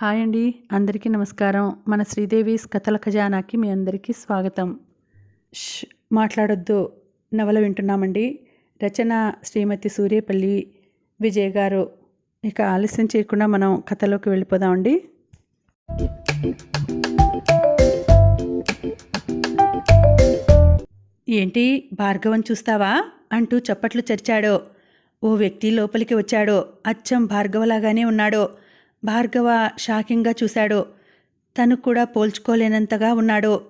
Hi అండి. అందరికీ నమస్కారం. మన శ్రీదేవిస్ కథల ఖజానాకి మీ అందరికీ స్వాగతం. ష్ మాట్లాడొద్దు. నవల వింటున్నామండి. రచన శ్రీమతి సూర్యపల్లి విజయ్ గారు. ఇక ఆలస్యం చేయకుండా మనం కథలోకి వెళ్ళిపోదామండి. ఏంటి భార్గవం చూస్తావా? అంటూ చప్పట్లు చరిచాడో. ఓ వ్యక్తి లోపలికి వచ్చాడో. అచ్చం భార్గవలాగానే ఉన్నాడో. భార్గవ షాకింగ్గా చూశాడు. తను కూడా పోల్చుకోలేనంతగా ఉన్నాడు.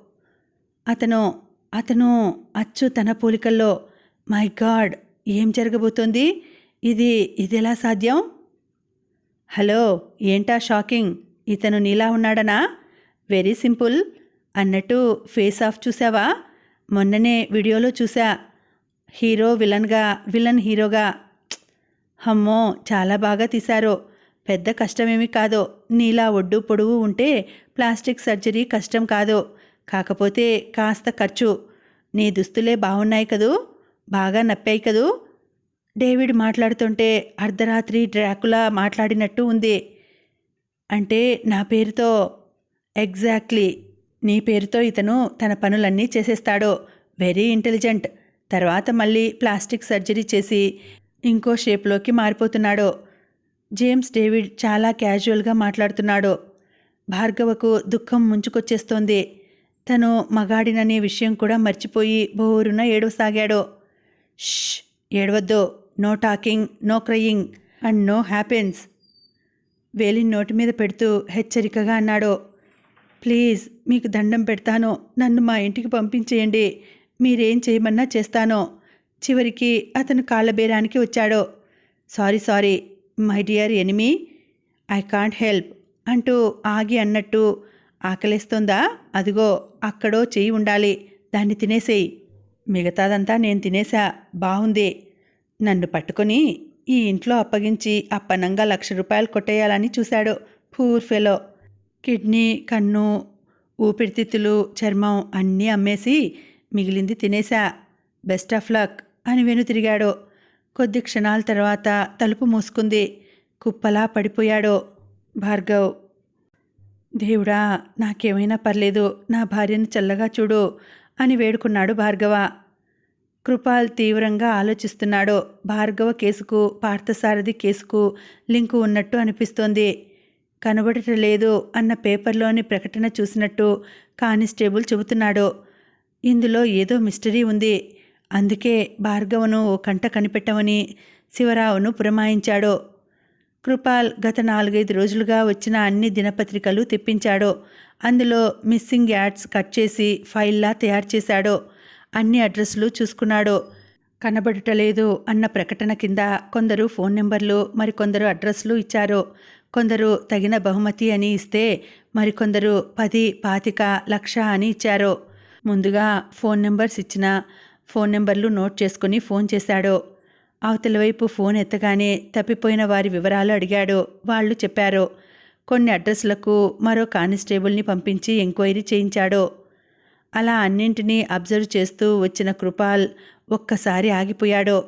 అతను అతను అచ్చు తన పోలికల్లో మై గాడ్ ఏం జరగబోతోంది? ఇది ఇదెలా సాధ్యం? హలో ఏంటా షాకింగ్? ఇతను నీలా ఉన్నాడనా? Very simple. అన్నట్టు ఫేస్ ఆఫ్ చూసావా మొన్ననే వీడియోలో చూసా హీరో విలన్గా విలన్ హీరోగా. హమ్మో అమ్మో చాలా బాగా తీశారు. పెద్ద కష్టమేమీ కాదో. నీలా ఒడ్డు పొడవు ఉంటే ప్లాస్టిక్ సర్జరీ కష్టం కాదు. కాకపోతే కాస్త ఖర్చు. నీ దుస్తులే బాగున్నాయి కదూ? బాగా నప్పాయి కదూ? డేవిడ్ మాట్లాడుతుంటే అర్ధరాత్రి డ్రాకులా మాట్లాడినట్టు ఉంది. అంటే నా పేరుతో ఎగ్జాక్ట్లీ నీ పేరుతో ఇతను తన పనులన్నీ చేసేస్తాడు. Very intelligent. తర్వాత మళ్ళీ ప్లాస్టిక్ సర్జరీ చేసి ఇంకో షేప్లోకి మారిపోతున్నాడు. జేమ్స్ డేవిడ్ చాలా క్యాజువల్గా మాట్లాడుతున్నాడు. భార్గవకు దుఃఖం ముంచుకొచ్చేస్తోంది. తను మగాడిననే విషయం కూడా మర్చిపోయి బోరున ఏడవసాగాడు. ష్ ఏడవద్దు. No talking no crying and no happens. వేలిని నోటి మీద పెడుతూ హెచ్చరికగా అన్నాడు. ప్లీజ్ మీకు దండం పెడతాను. నన్ను మా ఇంటికి పంపించేయండి. మీరేం చేయమన్నా చేస్తాను. చివరికి అతను కాళ్ళబేరానికి వచ్చాడు. Sorry sorry. My dear enemy I can't help అంటూ ఆగి అన్నట్టు ఆకలిస్తుందా? అదిగో అక్కడో చేయి ఉండాలి. దాన్ని తినేసేయి. మిగతాదంతా నేను తినేసా బాగుంది నన్ను పట్టుకొని ఈ ఇంట్లో అప్పగించి అప్పనంగా లక్ష రూపాయలు కొట్టేయాలని చూశాడు పూర్ ఫెలో. కిడ్నీ కన్ను ఊపిరితిత్తులు చర్మం అన్నీ అమ్మేసి మిగిలింది తినేసా బెస్ట్ ఆఫ్ లక్ అని వెనుతిరిగాడు. కొద్ది క్షణాల తర్వాత తలుపు మూసుకుంది. కుప్పలా పడిపోయాడు భార్గవ్. దేవుడా నాకేమైనా పర్లేదు. నా భార్యను చల్లగా చూడు అని వేడుకున్నాడు భార్గవ. కృపాల్ తీవ్రంగా ఆలోచిస్తున్నాడు. భార్గవ కేసుకు పార్థసారథి కేసుకు లింకు ఉన్నట్టు అనిపిస్తోంది. కనబడటలేదు అన్న పేపర్లోని ప్రకటన చూసినట్టు కానిస్టేబుల్ చెబుతున్నాడు. ఇందులో ఏదో మిస్టరీ ఉంది. అందుకే భార్గవను ఓ కంట కనిపెట్టమని శివరావును పురమాయించాడు. కృపాల్ గత నాలుగైదు రోజులుగా వచ్చిన అన్ని దినపత్రికలు తెప్పించాడో. అందులో మిస్సింగ్ యాడ్స్ కట్ చేసి ఫైల్లా తయారు చేశాడో. అన్ని అడ్రస్లు చూసుకున్నాడో. కనబడటలేదు అన్న ప్రకటన కింద కొందరు ఫోన్ నెంబర్లు మరికొందరు అడ్రస్లు ఇచ్చారు. కొందరు తగిన బహుమతి అని ఇస్తే మరికొందరు పది పాతిక లక్ష అని ఇచ్చారు. ముందుగా ఫోన్ నెంబర్స్ ఇచ్చిన ఫోన్ నెంబర్లు నోట్ చేసుకుని ఫోన్ చేశాడు. అవతల వైపు ఫోన్ ఎత్తగానే తప్పిపోయిన వారి వివరాలు అడిగాడు. వాళ్ళు చెప్పారు కొన్ని అడ్రస్లకు మరో కానిస్టేబుల్ని పంపించి ఎంక్వైరీ చేయించాడు. అలా అన్నింటినీ అబ్జర్వ్ చేస్తూ వచ్చిన కృపాల్ ఒక్కసారి ఆగిపోయాడు.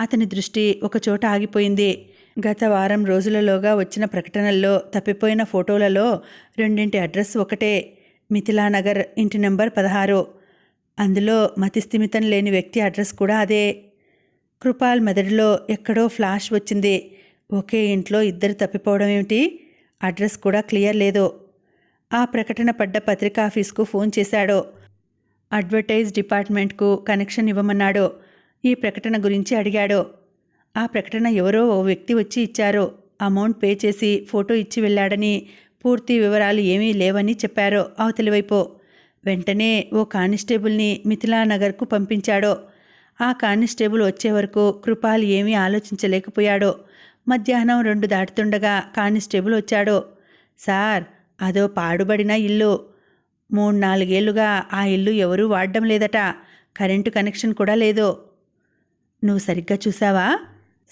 అతని దృష్టి ఒకచోట ఆగిపోయింది. గత వారం రోజులలోగా వచ్చిన ప్రకటనల్లో తప్పిపోయిన ఫోటోలలో రెండింటి అడ్రస్ ఒకటే. మిథిలానగర్ ఇంటి నెంబర్ పదహారు. అందులో మతిస్థిమితం లేని వ్యక్తి అడ్రస్ కూడా అదే. కృపాల్ మెదడులో ఎక్కడో ఫ్లాష్ వచ్చింది. ఒకే ఇంట్లో ఇద్దరు తప్పిపోవడం ఏమిటి? అడ్రస్ కూడా క్లియర్ లేదు. ఆ ప్రకటన పడ్డ పత్రికా ఆఫీస్కు ఫోన్ చేశాడు. అడ్వర్టైజ్ డిపార్ట్మెంట్కు కనెక్షన్ ఇవ్వమన్నాడు. ఈ ప్రకటన గురించి అడిగాడు. ఆ ప్రకటన ఎవరో ఓ వ్యక్తి వచ్చి ఇచ్చారు. అమౌంట్ పే చేసి ఫోటో ఇచ్చి వెళ్ళాడని పూర్తి వివరాలు ఏమీ లేవని చెప్పారు. అవతలి వైపు వెంటనే ఓ కానిస్టేబుల్ని మిథిలానగర్కు పంపించాడో. ఆ కానిస్టేబుల్ వచ్చే వరకు కృపాల్ ఏమీ ఆలోచించలేకపోయాడో. మధ్యాహ్నం రెండు దాటుతుండగా కానిస్టేబుల్ వచ్చాడో. సార్ అదో పాడుబడిన ఇల్లు. మూడు నాలుగేళ్ళుగా ఆ ఇల్లు ఎవరూ వాడడం లేదట. కరెంటు కనెక్షన్ కూడా లేదో. నువ్వు సరిగ్గా చూసావా?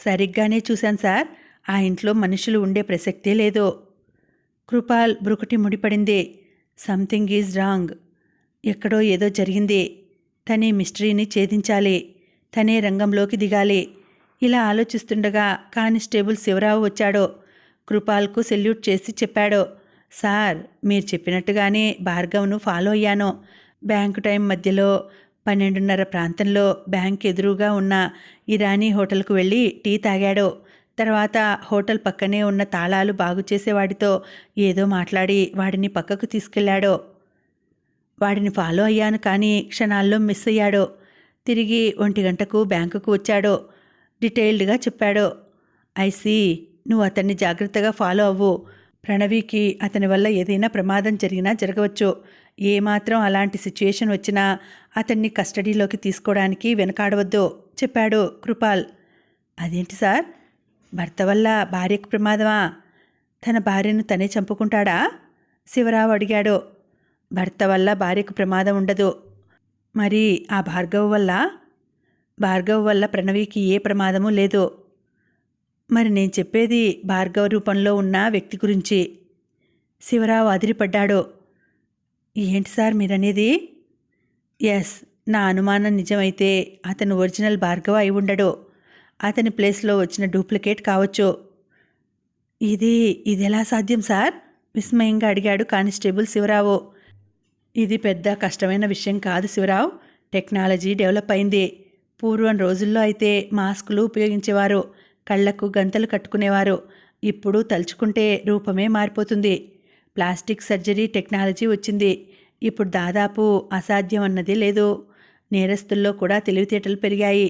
సరిగ్గానే చూశాను సార్. ఆ ఇంట్లో మనుషులు ఉండే ప్రసక్తే లేదు. కృపాల్ బ్రుకుటి ముడిపడింది. Something is wrong. ఎక్కడో ఏదో జరిగింది. తనే మిస్టరీని ఛేదించాలి. తనే రంగంలోకి దిగాలి. ఇలా ఆలోచిస్తుండగా కానిస్టేబుల్ శివరావు వచ్చాడో. కృపాల్కు సెల్యూట్ చేసి చెప్పాడో. సార్ మీరు చెప్పినట్టుగానే భార్గవ్ను ఫాలో అయ్యాను. బ్యాంకు టైం మధ్యలో పన్నెండున్నర ప్రాంతంలో బ్యాంక్ ఎదురుగా ఉన్న ఇరానీ హోటల్కు వెళ్ళి టీ తాగాడు. తర్వాత హోటల్ పక్కనే ఉన్న తాళాలు బాగు చేసేవాడితో ఏదో మాట్లాడి వాడిని పక్కకు తీసుకెళ్ళాడో. వాడిని ఫాలో అయ్యాను కానీ క్షణాల్లో మిస్ అయ్యాడు తిరిగి ఒంటి గంటకు బ్యాంకుకు వచ్చాడో డీటెయిల్డ్గా చెప్పాడో ఐసీ నువ్వు అతన్ని జాగ్రత్తగా ఫాలో అవ్వు. ప్రణవికి అతని వల్ల ఏదైనా ప్రమాదం జరిగినా జరగవచ్చు. ఏమాత్రం అలాంటి సిచ్యుయేషన్ వచ్చినా అతన్ని కస్టడీలోకి తీసుకోవడానికి వెనకాడవద్దు చెప్పాడు కృపాల్. అదేంటి సార్? భర్త వల్ల భార్యకు ప్రమాదమా? తన భార్యను తనే చంపుకుంటాడా? శివరావు అడిగాడు. భర్త వల్ల భార్యకు ప్రమాదం ఉండదు. మరి ఆ భార్గవ్ వల్ల? భార్గవ్ వల్ల ప్రణవికి ఏ ప్రమాదము లేదు. మరి నేను చెప్పేది భార్గవ రూపంలో ఉన్న వ్యక్తి గురించి. శివరావు అదిరిపడ్డాడు. ఏంటి సార్ మీరనేది? ఎస్ నా అనుమానం నిజమైతే అతను ఒరిజినల్ భార్గవ అయి ఉండడు. అతని ప్లేస్లో వచ్చిన డూప్లికేట్ కావచ్చు. ఇది ఇది ఎలా సాధ్యం సార్? విస్మయంగా అడిగాడు కానిస్టేబుల్ శివరావు. ఇది పెద్ద కష్టమైన విషయం కాదు శివరావు. టెక్నాలజీ డెవలప్ అయింది. పూర్వం రోజుల్లో అయితే మాస్కులు ఉపయోగించేవారు కళ్ళకు గంతలు కట్టుకునేవారు. ఇప్పుడు తలుచుకుంటే రూపమే మారిపోతుంది. ప్లాస్టిక్ సర్జరీ టెక్నాలజీ వచ్చింది. ఇప్పుడు దాదాపు అసాధ్యం అన్నది లేదు. నేరస్తుల్లో కూడా తెలివితేటలు పెరిగాయి.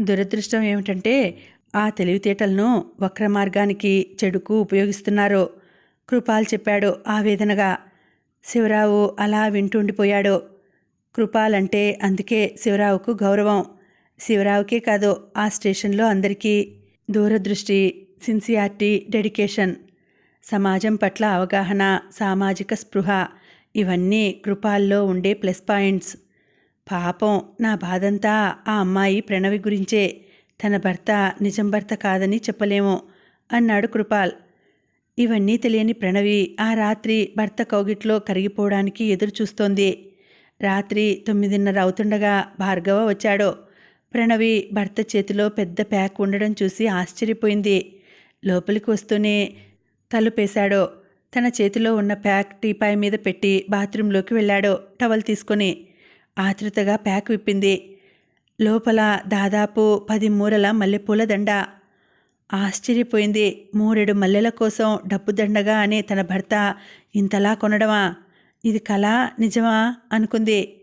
దురదృష్టం ఏమిటంటే ఆ తెలివితేటలను వక్ర మార్గానికి చెడుకు ఉపయోగిస్తున్నారు. కృపాల్ చెప్పాడు ఆవేదనగా శివరావు అలా వింటుండిపోయాడు. కృపాలంటే అందుకే శివరావుకు గౌరవం. శివరావుకే కాదు ఆ స్టేషన్లో అందరికీ దూరదృష్టి సిన్సియారిటీ డెడికేషన్. సమాజం పట్ల అవగాహన సామాజిక స్పృహ ఇవన్నీ కృపాల్లో ఉండే ప్లస్ పాయింట్స్. పాపం నా బాధంతా ఆ అమ్మాయి ప్రణవి గురించే. తన భర్త నిజం భర్త కాదని చెప్పలేము అన్నాడు కృపాల్. ఇవన్నీ తెలియని ప్రణవి ఆ రాత్రి భర్త కౌగిట్లో కరిగిపోవడానికి ఎదురు చూస్తోంది రాత్రి తొమ్మిదిన్నర అవుతుండగా భార్గవ వచ్చాడు. ప్రణవి భర్త చేతిలో పెద్ద ప్యాక్ ఉండడం చూసి ఆశ్చర్యపోయింది. లోపలికి వస్తూనే తలుపేశాడు. తన చేతిలో ఉన్న ప్యాక్ టీపాయ్ మీద పెట్టి బాత్రూంలోకి వెళ్ళాడు. టవల్ తీసుకొని ఆతృతగా ప్యాక్ విప్పింది. లోపల దాదాపు పది మూరల మల్లెపూల దండ ఆశ్చర్యపోయింది. మూరెడు మల్లెల కోసం డబ్బు దండగా అనే తన భర్త ఇంతలా కొనడమా? ఇది కళ నిజమా? అనుకుంది.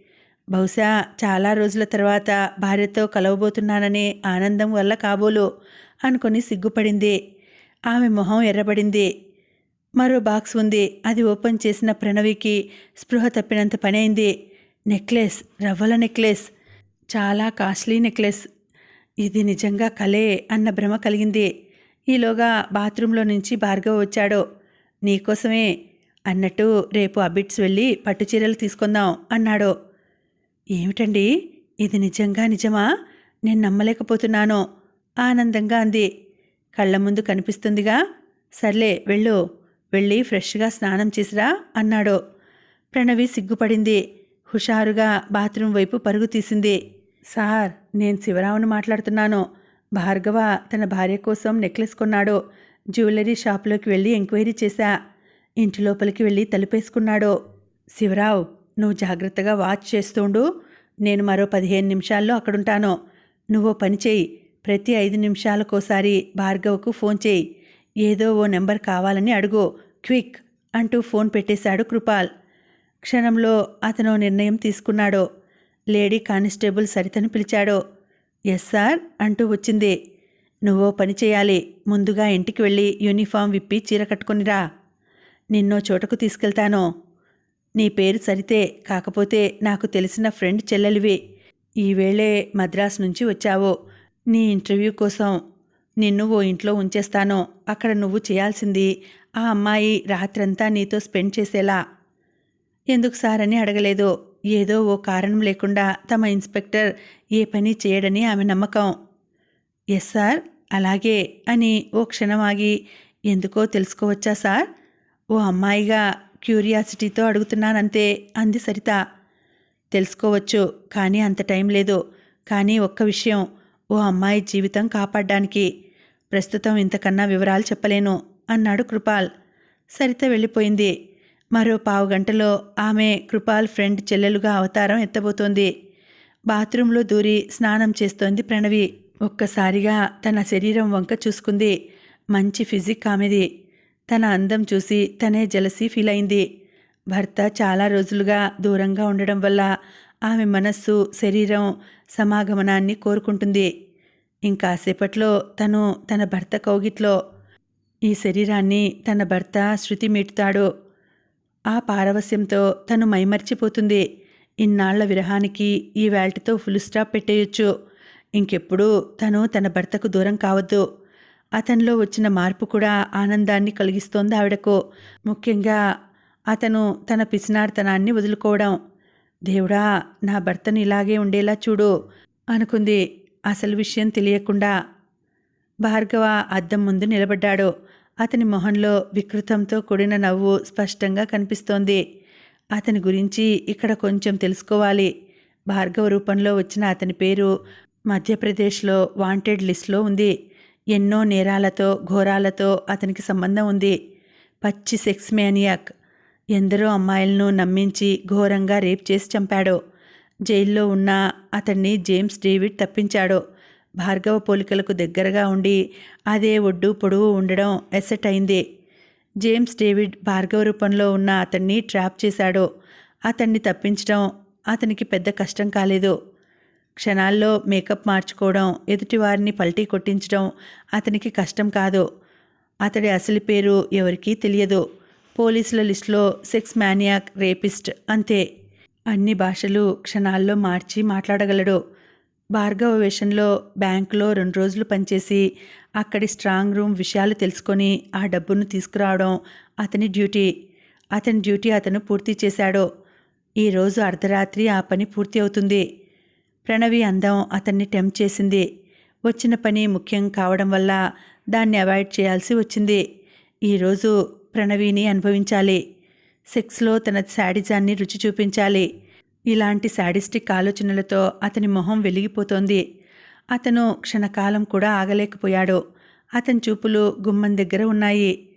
బహుశా చాలా రోజుల తర్వాత భార్యతో కలవబోతున్నాననే ఆనందం వల్ల కాబోలు అనుకొని సిగ్గుపడింది. ఆమె మొహం ఎర్రబడింది. మరో బాక్స్ ఉంది. అది ఓపెన్ చేసిన ప్రణవికి స్పృహ తప్పినంత పని అయింది. నెక్లెస్ రవ్వల నెక్లెస్ చాలా కాస్ట్లీ నెక్లెస్ ఇది నిజంగా కలే అన్న భ్రమ కలిగింది. ఈలోగా బాత్రూంలో నుంచి భార్గవ్ వచ్చాడు. నీకోసమే అన్నట్టు రేపు అబిట్స్ వెళ్ళి పట్టుచీరలు తీసుకుందాం అన్నాడు. ఏమిటండి? ఇది నిజంగా నిజమా? నేను నమ్మలేకపోతున్నాను. ఆనందంగా అంది. కళ్ళ ముందు కనిపిస్తుందిగా. సర్లే వెళ్ళు. వెళ్ళి ఫ్రెష్గా స్నానం చేసిరా అన్నాడు. ప్రణవి సిగ్గుపడింది. హుషారుగా బాత్రూం వైపు పరుగు తీసింది. సార్ నేను శివరావుని మాట్లాడుతున్నాను. భార్గవ తన భార్య కోసం నెక్లెస్ కొన్నాడు. జ్యువెలరీ షాప్లోకి వెళ్ళి ఎంక్వైరీ చేశా. ఇంటి లోపలికి వెళ్ళి తలుపేసుకున్నాడు. శివరావు నువ్వు జాగ్రత్తగా వాచ్ చేస్తుండు. నేను మరో పదిహేను నిమిషాల్లో అక్కడుంటాను. నువ్వు పని చేయి. ప్రతి ఐదు నిమిషాలకోసారి భార్గవకు ఫోన్ చేయి. ఏదో ఓ నెంబర్ కావాలని అడుగు. క్విక్ అంటూ ఫోన్ పెట్టేశాడు కృపాల్. క్షణంలో అతను నిర్ణయం తీసుకున్నాడు. లేడీ కానిస్టేబుల్ సరితను పిలిచాడు. ఎస్ సార్ అంటూ వచ్చింది. నువ్వో పని చేయాలి. ముందుగా ఇంటికి వెళ్ళి యూనిఫామ్ విప్పి చీర కట్టుకొనిరా నిన్నో చోటకు తీసుకెళ్తాను. నీ పేరు సరితే కాకపోతే నాకు తెలిసిన ఫ్రెండ్ చెల్లెలివి. ఈవేళే మద్రాస్ నుంచి వచ్చావు. నీ ఇంటర్వ్యూ కోసం నిన్ను ఓ ఇంట్లో ఉంచేస్తాను. అక్కడ నువ్వు చేయాల్సింది ఆ అమ్మాయి రాత్రంతా నీతో స్పెండ్ చేసేలా. ఎందుకు సార్? అని అడగలేదు. ఏదో ఓ కారణం లేకుండా తమ ఇన్స్పెక్టర్ ఏ పని చేయడని ఆమె నమ్మకం. ఎస్ సార్ అలాగే అని ఓ క్షణం ఆగి ఎందుకో తెలుసుకోవచ్చా సార్? ఓ అమ్మాయిగా క్యూరియాసిటీతో అడుగుతున్నానంతే అంది సరిత. తెలుసుకోవచ్చు కానీ అంత టైం లేదు. కానీ ఒక్క విషయం ఓ అమ్మాయి జీవితం కాపాడడానికి. ప్రస్తుతం ఇంతకన్నా వివరాలు చెప్పలేను అన్నాడు కృపాల్. సరిత వెళ్ళిపోయింది. మరో పావు గంటలో ఆమె కృపాల్ ఫ్రెండ్ చెల్లెలుగా అవతారం ఎత్తబోతోంది. బాత్రూంలో దూరి స్నానం చేస్తోంది ప్రణవి. ఒక్కసారిగా తన శరీరం వంక చూసుకుంది. మంచి ఫిజిక్ ఆమెది. తన అందం చూసి తనే జలసి ఫీల్ అయింది. భర్త చాలా రోజులుగా దూరంగా ఉండడం వల్ల ఆమె మనస్సు శరీరం సమాగమనాన్ని కోరుకుంటుంది. ఇంకాసేపట్లో తను తన భర్త కౌగిట్లో ఈ శరీరాన్ని తన భర్త శృతి మీటుతాడు. ఆ పారవస్యంతో తను మైమర్చిపోతుంది. ఇన్నాళ్ళ విరహానికి ఈ వేల్టితో ఫుల్ స్టాప్ పెట్టేయొచ్చు. ఇంకెప్పుడు తను తన భర్తకు దూరం కావద్దు. అతనిలో వచ్చిన మార్పు కూడా ఆనందాన్ని కలిగిస్తోంది ఆవిడకు. ముఖ్యంగా అతను తన పిసినార్తనాన్ని వదులుకోవడం. దేవుడా నా భర్తను ఇలాగే ఉండేలా చూడు అనుకుంది. అసలు విషయం తెలియకుండా భార్గవ అద్దం ముందు నిలబడ్డాడు. అతని మొహంలో వికృతంతో కూడిన నవ్వు స్పష్టంగా కనిపిస్తోంది. అతని గురించి ఇక్కడ కొంచెం తెలుసుకోవాలి. భార్గవ రూపంలో వచ్చిన అతని పేరు మధ్యప్రదేశ్లో వాంటెడ్ లిస్ట్లో ఉంది. ఎన్నో నేరాలతో ఘోరాలతో అతనికి సంబంధం ఉంది. పచ్చి సెక్స్ మేనియాక్. ఎందరో అమ్మాయిలను నమ్మించి ఘోరంగా రేప్ చేసి చంపాడు. జైల్లో ఉన్న అతన్ని జేమ్స్ డేవిడ్ తప్పించాడు. భార్గవ పోలికలకు దగ్గరగా ఉండి అదే ఒడ్డు పొడవు ఉండడం ఎసెట్ అయింది జేమ్స్ డేవిడ్ భార్గవ రూపంలో ఉన్న అతన్ని ట్రాప్ చేశాడు. అతన్ని తప్పించడం అతనికి పెద్ద కష్టం కాలేదు. క్షణాల్లో మేకప్ మార్చుకోవడం ఎదుటివారిని పల్టీ కొట్టించడం అతనికి కష్టం కాదు. అతడి అసలు పేరు ఎవరికీ తెలియదు. పోలీసుల లిస్టులో సెక్స్ మ్యానియాక్ రేపిస్ట్ అంతే. అన్ని భాషలు క్షణాల్లో మార్చి మాట్లాడగలడు. భార్గవ వేషంలో బ్యాంకులో రెండు రోజులు పనిచేసి అక్కడి స్ట్రాంగ్ రూమ్ విషయాలు తెలుసుకొని ఆ డబ్బును తీసుకురావడం అతని డ్యూటీ. అతని డ్యూటీ అతను పూర్తి చేశాడు. ఈరోజు అర్ధరాత్రి ఆ పని పూర్తి అవుతుంది. ప్రణవి అందం అతన్ని టెంప్ చేసింది. వచ్చిన పని ముఖ్యం కావడం వల్ల దాన్ని అవాయిడ్ చేయాల్సి వచ్చింది. ఈరోజు ప్రణవిని అనుభవించాలి. సెక్స్లో తన శాడిజాన్ని రుచి చూపించాలి. ఇలాంటి శాడిస్టిక్ ఆలోచనలతో అతని మొహం వెలిగిపోతోంది. అతను క్షణకాలం కూడా ఆగలేకపోయాడు. అతని చూపులు గుమ్మం దగ్గర ఉన్నాయి.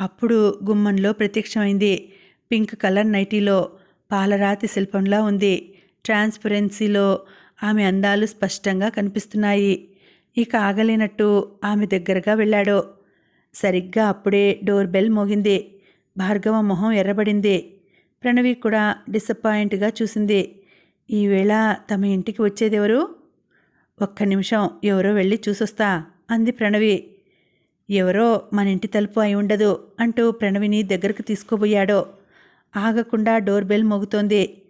అప్పుడు గుమ్మంలో ప్రత్యక్షమైంది. పింక్ కలర్ నైటీలో పాలరాతి శిల్పంలా ఉంది. ట్రాన్స్పరెన్సీలో ఆమె అందాలు స్పష్టంగా కనిపిస్తున్నాయి. ఇక ఆగలేనట్టు ఆమె దగ్గరగా వెళ్ళాడు. సరిగ్గా అప్పుడే డోర్ బెల్ మోగింది. భార్గవ మొహం ఎర్రబడింది. ప్రణవి కూడా డిసప్పాయింట్గా చూసింది. ఈవేళ తమ ఇంటికి వచ్చేదెవరు? ఒక్క నిమిషం ఎవరో వెళ్ళి చూసొస్తా అంది ప్రణవి. ఎవరో మన ఇంటి తలుపు అయి ఉండదు అంటూ ప్రణవిని దగ్గరకు తీసుకోబోయాడో. ఆగకుండా డోర్ బెల్ మోగుతోంది.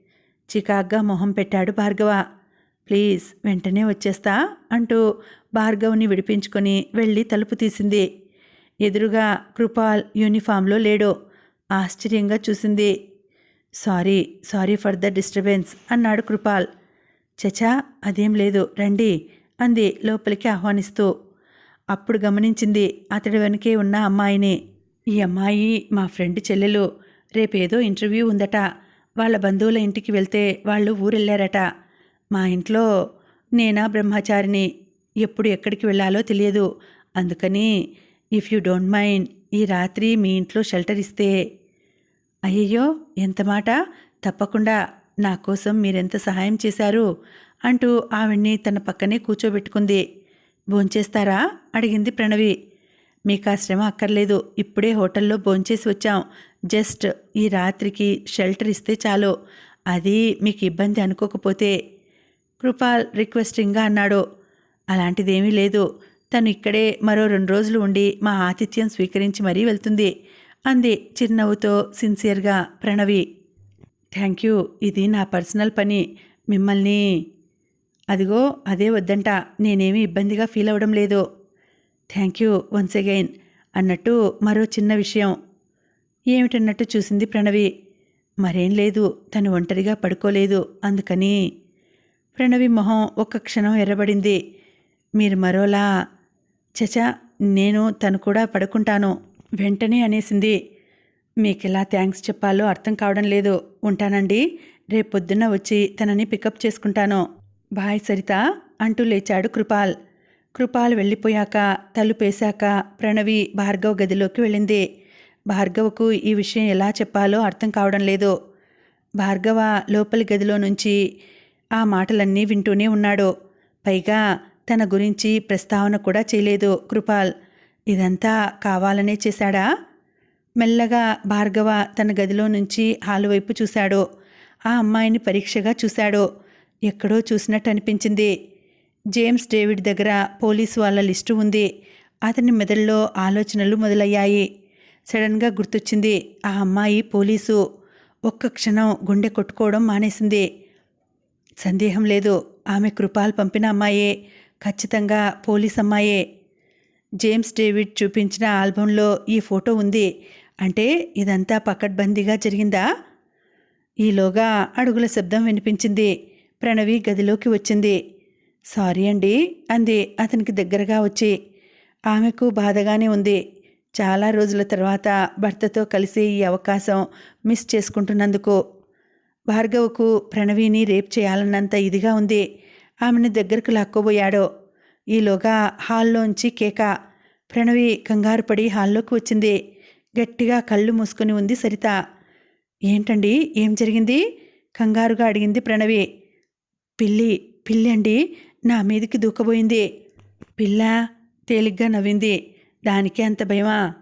చికాగ్గా మొహం పెట్టాడు భార్గవ. ప్లీజ్ వెంటనే వచ్చేస్తా అంటూ భార్గవ్ని విడిపించుకొని వెళ్ళి తలుపు తీసింది. ఎదురుగా కృపాల్ యూనిఫామ్లో లేడు. ఆశ్చర్యంగా చూసింది. Sorry sorry for the disturbance అన్నాడు కృపాల్. చచా అదేం లేదు రండి అంది లోపలికి ఆహ్వానిస్తూ. అప్పుడు గమనించింది అతడి వెనకే ఉన్న అమ్మాయిని. ఈ అమ్మాయి మా ఫ్రెండ్ చెల్లెలు రేపేదో ఇంటర్వ్యూ ఉందట. వాళ్ళ బంధువుల ఇంటికి వెళ్తే వాళ్ళు ఊరెళ్ళారట మా ఇంట్లో నేనా బ్రహ్మచారిని ఎప్పుడు ఎక్కడికి వెళ్ళాలో తెలియదు. అందుకని ఇఫ్ యూ డోంట్ మైండ్ ఈ రాత్రి మీ ఇంట్లో షెల్టర్ ఇస్తే అయ్యయ్యో ఎంత మాట? తప్పకుండా నా కోసం మీరెంత సహాయం చేశారు? అంటూ ఆవిడ్ని తన పక్కనే కూర్చోబెట్టుకుంది. భోంచేస్తారా? అడిగింది ప్రణవి. మీకు ఆ శ్రమ అక్కర్లేదు ఇప్పుడే హోటల్లో భోంచేసి వచ్చాం. జస్ట్ ఈ రాత్రికి షెల్టర్ ఇస్తే చాలు. అది మీకు ఇబ్బంది అనుకోకపోతే. కృపాల్ రిక్వెస్టింగ్గా అన్నాడు. అలాంటిదేమీ లేదు. తను ఇక్కడే మరో రెండు రోజులు ఉండి మా ఆతిథ్యం స్వీకరించి మరీ వెళ్తుంది. అంది చిరునవ్వుతో సిన్సియర్గా ప్రణవి. Thank you. ఇది నా పర్సనల్ పని. మిమ్మల్ని అదిగో అదే వద్దంట. నేనేమి ఇబ్బందిగా ఫీల్ అవ్వడం లేదు. థ్యాంక్ యూ వన్స్ అగైన్ అన్నట్టు మరో చిన్న విషయం. ఏమిటన్నట్టు చూసింది ప్రణవి. మరేం లేదు తను ఒంటరిగా పడుకోలేదు. అందుకని ప్రణవి మొహం ఒక్క క్షణం ఎర్రబడింది. మీరు మరోలా? చచా నేను తను కూడా పడుకుంటాను. వెంటనే అనేసింది. మీకు ఎలా థ్యాంక్స్ చెప్పాలో అర్థం కావడం లేదు. ఉంటానండి. రేపు పొద్దున్న వచ్చి తనని పికప్ చేసుకుంటాను. బాయ్ సరిత అంటూ లేచాడు కృపాల్. కృపాల్ వెళ్ళిపోయాక తలుపేశాక ప్రణవి భార్గవ్ గదిలోకి వెళ్ళింది. భార్గవకు ఈ విషయం ఎలా చెప్పాలో అర్థం కావడం లేదు. భార్గవ లోపలి గదిలో నుంచి ఆ మాటలన్నీ వింటూనే ఉన్నాడు. పైగా తన గురించి ప్రస్తావన కూడా చేయలేదు కృపాల్. ఇదంతా కావాలనే చేశాడా? మెల్లగా భార్గవ తన గదిలో నుంచి హాలు వైపు చూశాడు. ఆ అమ్మాయిని పరీక్షగా చూశాడు. ఎక్కడో చూసినట్టు అనిపించింది. జేమ్స్ డేవిడ్ దగ్గర పోలీసు వాళ్ళ లిస్టు ఉంది. అతని మెదడులో ఆలోచనలు మొదలయ్యాయి. సడన్గా గుర్తొచ్చింది ఆ అమ్మాయి పోలీసు. ఒక్క క్షణం గుండె కొట్టుకోవడం మానేసింది. సందేహం లేదు ఆమె కృపాలు పంపిన అమ్మాయే ఖచ్చితంగా పోలీస్ అమ్మాయే జేమ్స్ డేవిడ్ చూపించిన ఆల్బంలో ఈ ఫోటో ఉంది. అంటే ఇదంతా పకడ్బందీగా జరిగిందా? ఈలోగా అడుగుల శబ్దం వినిపించింది. ప్రణవి గదిలోకి వచ్చింది. సారీ అండి అంది అతనికి దగ్గరగా వచ్చి. ఆమెకు బాధగానే ఉంది. చాలా రోజుల తర్వాత భర్తతో కలిసి ఈ అవకాశం మిస్ చేసుకుంటున్నందుకు. భార్గవకు ప్రణవిని రేప్ చేయాలన్నంత ఇదిగా ఉంది. ఆమెను దగ్గరకు లాక్కోబోయాడో. ఈలోగా హాల్లోంచి కేక. ప్రణవి కంగారు పడి హాల్లోకి వచ్చింది. గట్టిగా కళ్ళు మూసుకొని ఉంది సరిత. ఏంటండి? ఏం జరిగింది? కంగారుగా అడిగింది ప్రణవి. పిల్లి పిల్లి అండి నా మీదికి దూకబోయింది. పిల్ల తేలిగ్గా నవ్వింది. దానికే అంత భయమా?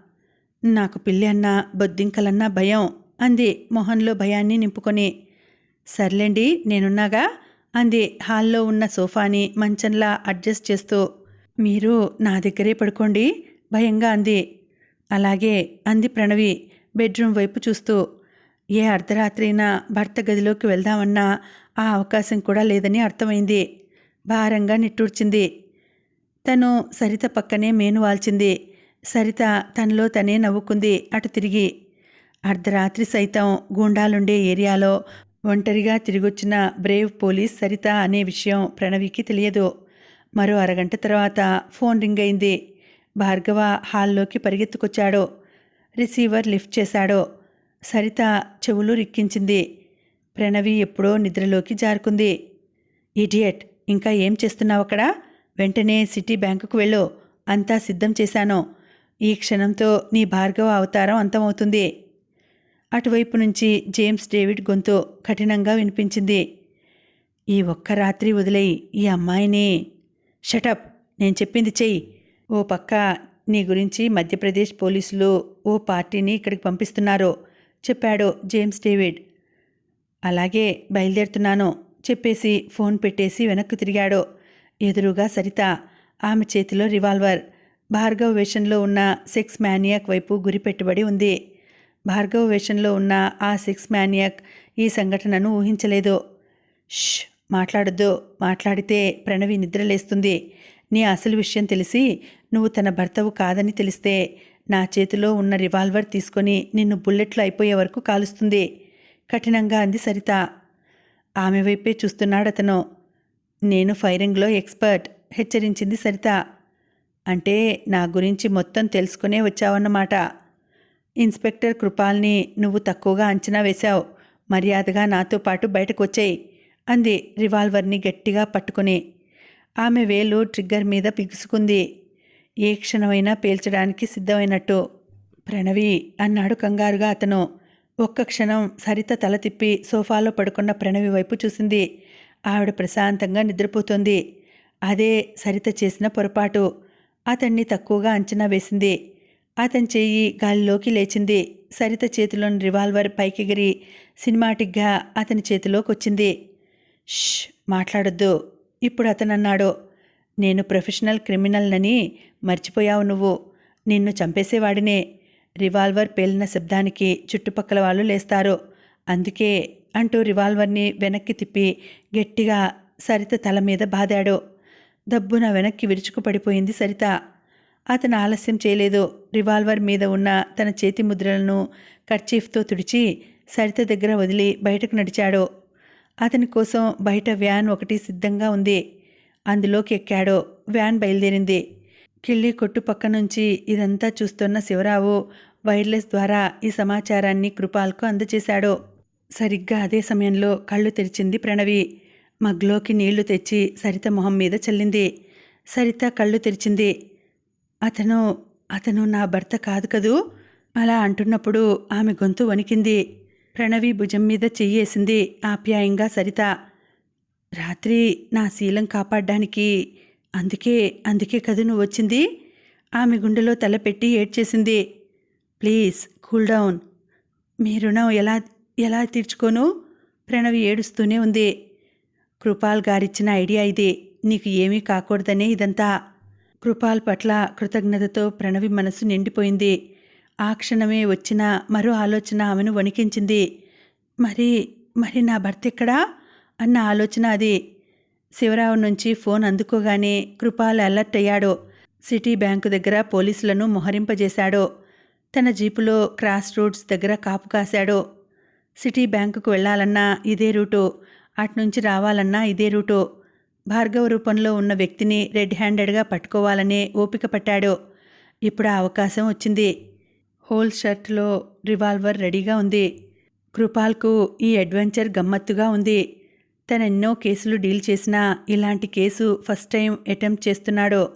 నాకు పిల్లి అన్నా బొద్దింకలన్నా భయం అంది మొహంలో భయాన్ని నింపుకొని. సర్లేండి నేనున్నాగా? అంది. హాల్లో ఉన్న సోఫాని మంచంలా అడ్జస్ట్ చేస్తూ మీరు నా దగ్గరే పడుకోండి భయంగా అంది. అలాగే అంది ప్రణవి బెడ్రూమ్ వైపు చూస్తూ ఏ అర్ధరాత్రైనా భర్త గదిలోకి వెళ్దామన్నా ఆ అవకాశం కూడా లేదని అర్థమైంది. భారంగా నిట్టూర్చింది. తను సరిత పక్కనే మేను వాల్చింది. సరిత తనలో తనే నవ్వుకుంది. అటు తిరిగి అర్ధరాత్రి సైతం గూండాలుండే ఏరియాలో ఒంటరిగా తిరిగొచ్చిన బ్రేవ్ పోలీస్ సరిత అనే విషయం ప్రణవికి తెలియదు. మరో అరగంట తర్వాత ఫోన్ రింగ్ అయింది. భార్గవ హాల్లోకి పరిగెత్తుకొచ్చాడు. రిసీవర్ లిఫ్ట్ చేశాడు. సరిత చెవులు రిక్కించింది. ప్రణవి ఎప్పుడో నిద్రలోకి జారుకుంది. ఇడియట్ ఇంకా ఏం చేస్తున్నావు అక్కడ? వెంటనే సిటీ బ్యాంకుకు వెళ్ళు. అంతా సిద్ధం చేశాను. ఈ క్షణంతో నీ భార్గవ అవతారం అంతమవుతుంది. అటువైపు నుంచి జేమ్స్ డేవిడ్ గొంతు కఠినంగా వినిపించింది. ఈ ఒక్క రాత్రి వదిలేయి ఈ అమ్మాయిని. షటప్ నేను చెప్పింది చెయ్యి. ఓ పక్క నీ గురించి మధ్యప్రదేశ్ పోలీసులు ఓ పార్టీని ఇక్కడికి పంపిస్తున్నారు చెప్పాడు జేమ్స్ డేవిడ్. అలాగే బయలుదేరుతున్నాను చెప్పేసి ఫోన్ పెట్టేసి వెనక్కు తిరిగాడు. ఎదురుగా సరిత ఆమె చేతిలో రివాల్వర్. భార్గవ్ వేషంలో ఉన్న సెక్స్ మ్యానియాక్ వైపు గురిపెట్టుబడి ఉంది. భార్గవ్ వేషంలో ఉన్న ఆ సిక్స్ మ్యానియాక్ ఈ సంఘటనను ఊహించలేదు. ష్ మాట్లాడద్దు. మాట్లాడితే ప్రణవి నిద్రలేస్తుంది. నీ అసలు విషయం తెలిసి నువ్వు తన భర్తవు కాదని తెలిస్తే నా చేతిలో ఉన్న రివాల్వర్ తీసుకొని నిన్ను బుల్లెట్లు అయిపోయే వరకు కాలుస్తుంది. కఠినంగా అంది సరిత. ఆమె వైపే చూస్తున్నాడు అతను నేను ఫైరింగ్లో ఎక్స్పర్ట్ హెచ్చరించింది సరిత. అంటే నా గురించి మొత్తం తెలుసుకునే వచ్చావన్నమాట. ఇన్స్పెక్టర్ కృపాల్ని నువ్వు తక్కువగా అంచనా వేశావు. మర్యాదగా నాతో పాటు బయటకు వచ్చేయి అంది రివాల్వర్ని గట్టిగా పట్టుకుని. ఆమె వేలు ట్రిగ్గర్ మీద పిగుసుకుంది. ఏ క్షణమైనా పేల్చడానికి సిద్ధమైనట్టు. ప్రణవి అన్నాడు కంగారుగా అతను. ఒక్క క్షణం సరిత తల తిప్పి సోఫాలో పడుకున్న ప్రణవి వైపు చూసింది. ఆవిడ ప్రశాంతంగా నిద్రపోతుంది. అదే సరిత చేసిన పొరపాటు. అతన్ని తక్కువగా అంచనా వేసింది. అతని చెయ్యి గాలిలోకి లేచింది. సరిత చేతిలోని రివాల్వర్ పైకెగిరి సినిమాటిక్గా అతని చేతిలోకి వచ్చింది ష్ మాట్లాడొద్దు. ఇప్పుడు అతను అన్నాడు నేను ప్రొఫెషనల్ క్రిమినల్నని మర్చిపోయావు నువ్వు. నిన్ను చంపేసేవాడినే. రివాల్వర్ పేలిన శబ్దానికి చుట్టుపక్కల వాళ్ళు లేస్తారు. అందుకే అంటూ రివాల్వర్ని వెనక్కి తిప్పి గట్టిగా సరిత తల మీద బాదాడు. దబ్బున వెనక్కి విరుచుకు పడిపోయింది సరిత. అతను ఆలస్యం చేయలేదు. రివాల్వర్ మీద ఉన్న తన చేతి ముద్రలను కర్చీఫ్తో తుడిచి సరిత దగ్గర వదిలి బయటకు నడిచాడు. అతని కోసం బయట వ్యాన్ ఒకటి సిద్ధంగా ఉంది. అందులోకి ఎక్కాడు. వ్యాన్ బయలుదేరింది. కిళ్ళి కొట్టు పక్క నుంచి ఇదంతా చూస్తున్న శివరావు వైర్లెస్ ద్వారా ఈ సమాచారాన్ని కృపాల్కు అందజేశాడు సరిగ్గా అదే సమయంలో కళ్ళు తెరిచింది ప్రణవి. మగ్లోకి నీళ్ళు తెచ్చి సరిత మొహం మీద చల్లింది. సరిత కళ్ళు తెరిచింది. అతను అతను నా భర్త కాదు కదూ? అలా అంటున్నప్పుడు ఆమె గొంతు వణికింది. ప్రణవి భుజం మీద చెయ్యేసింది ఆప్యాయంగా సరిత రాత్రి నా శీలం కాపాడ్డానికి అందుకే అందుకే కదును నువ్వు వచ్చింది? ఆమె గుండెలో తలపెట్టి ఏడ్చేసింది. Please cool down. మీ రుణం ఎలా ఎలా తీర్చుకోను? ప్రణవి ఏడుస్తూనే ఉంది. కృపాల్ గారిచ్చిన ఐడియా ఇది. నీకు ఏమీ కాకూడదనే ఇదంతా. కృపాల్ పట్ల కృతజ్ఞతతో ప్రణవి మనసు నిండిపోయింది. ఆ క్షణమే వచ్చిన మరో ఆలోచన ఆమెను వణికించింది. మరి మరి నా భర్త ఎక్కడా అన్న ఆలోచన అది. శివరావు నుంచి ఫోన్ అందుకోగానే కృపాల్ అలర్ట్ అయ్యాడు. సిటీ బ్యాంకు దగ్గర పోలీసులను మొహరింపజేశాడు. తన జీపులో క్రాస్ రోడ్స్ దగ్గర కాపు కాశాడు. సిటీ బ్యాంకుకు వెళ్ళాలన్నా ఇదే రూటు. అట్నుంచి రావాలన్నా ఇదే రూటు. భార్గవ రూపంలో ఉన్న వ్యక్తిని రెడ్ హ్యాండెడ్గా పట్టుకోవాలనే ఓపిక పట్టాడు. ఇప్పుడు ఆ అవకాశం వచ్చింది. హోల్ షర్ట్లో రివాల్వర్ రెడీగా ఉంది. కృపాల్కు ఈ అడ్వెంచర్ గమ్మత్తుగా ఉంది. తనెన్నో ఎన్నో కేసులు డీల్ చేసినా ఇలాంటి కేసు ఫస్ట్ టైం అటెంప్ట్ చేస్తున్నాడు.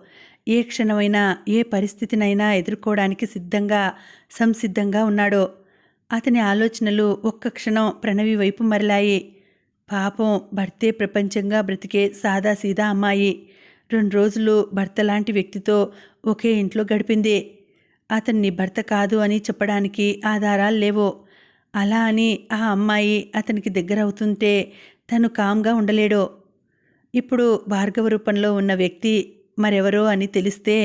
ఏ క్షణమైనా ఏ పరిస్థితినైనా ఎదుర్కోవడానికి సిద్ధంగా సంసిద్ధంగా ఉన్నాడు. అతని ఆలోచనలు ఒక్క క్షణం ప్రణవి వైపు మరలాయి. పాపం భర్తే ప్రపంచంగా బ్రతికే సాదాసీదా అమ్మాయి. రెండు రోజులు భర్త లాంటి వ్యక్తితో ఒకే ఇంట్లో గడిపింది. అతన్ని భర్త కాదు అని చెప్పడానికి ఆధారాలు లేవు. అలా అని ఆ అమ్మాయి అతనికి దగ్గర అవుతుంటే తను కామ్గా ఉండలేడో. ఇప్పుడు భార్గవ రూపంలో ఉన్న వ్యక్తి మరెవరో అని తెలిస్తే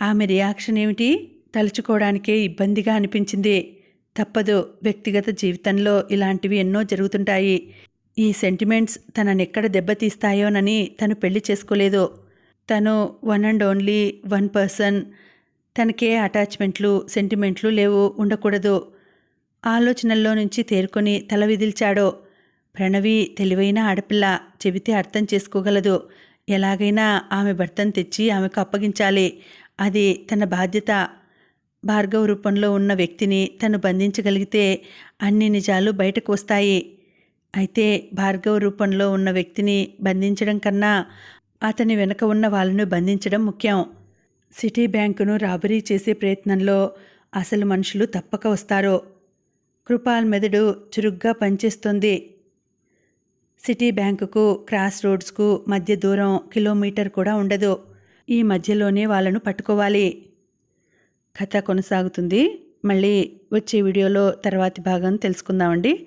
ఆమె రియాక్షన్ ఏమిటి? తలుచుకోవడానికే ఇబ్బందిగా అనిపించింది. తప్పదు వ్యక్తిగత జీవితంలో ఇలాంటివి ఎన్నో జరుగుతుంటాయి. ఈ సెంటిమెంట్స్ తననెక్కడ దెబ్బతీస్తాయోనని తను పెళ్ళి చేసుకోలేదు. తను one and only one person తనకే అటాచ్మెంట్లు సెంటిమెంట్లు లేవు ఉండకూడదు. ఆలోచనల్లో నుంచి తేరుకొని తల విదిల్చాడో. ప్రణవి తెలివైన ఆడపిల్ల చెబితే అర్థం చేసుకోగలదు. ఎలాగైనా ఆమె భర్తను తెచ్చి ఆమెకు అప్పగించాలి. అది తన బాధ్యత. భార్గవ రూపంలో ఉన్న వ్యక్తిని తను బంధించగలిగితే అన్ని నిజాలు బయటకు వస్తాయి. అయితే భార్గవ రూపంలో ఉన్న వ్యక్తిని బంధించడం కన్నా అతని వెనక ఉన్న వాళ్ళను బంధించడం ముఖ్యం. సిటీ బ్యాంకును రాబరీ చేసే ప్రయత్నంలో అసలు మనుషులు తప్పక వస్తారు. కృపాల్ మెదడు చురుగ్గా పనిచేస్తుంది. సిటీ బ్యాంకుకు క్రాస్ రోడ్స్కు మధ్య దూరం కిలోమీటర్ కూడా ఉండదు. ఈ మధ్యలోనే వాళ్ళను పట్టుకోవాలి. కథ కొనసాగుతుంది. మళ్ళీ వచ్చే వీడియోలో తర్వాతి భాగం తెలుసుకుందామండి.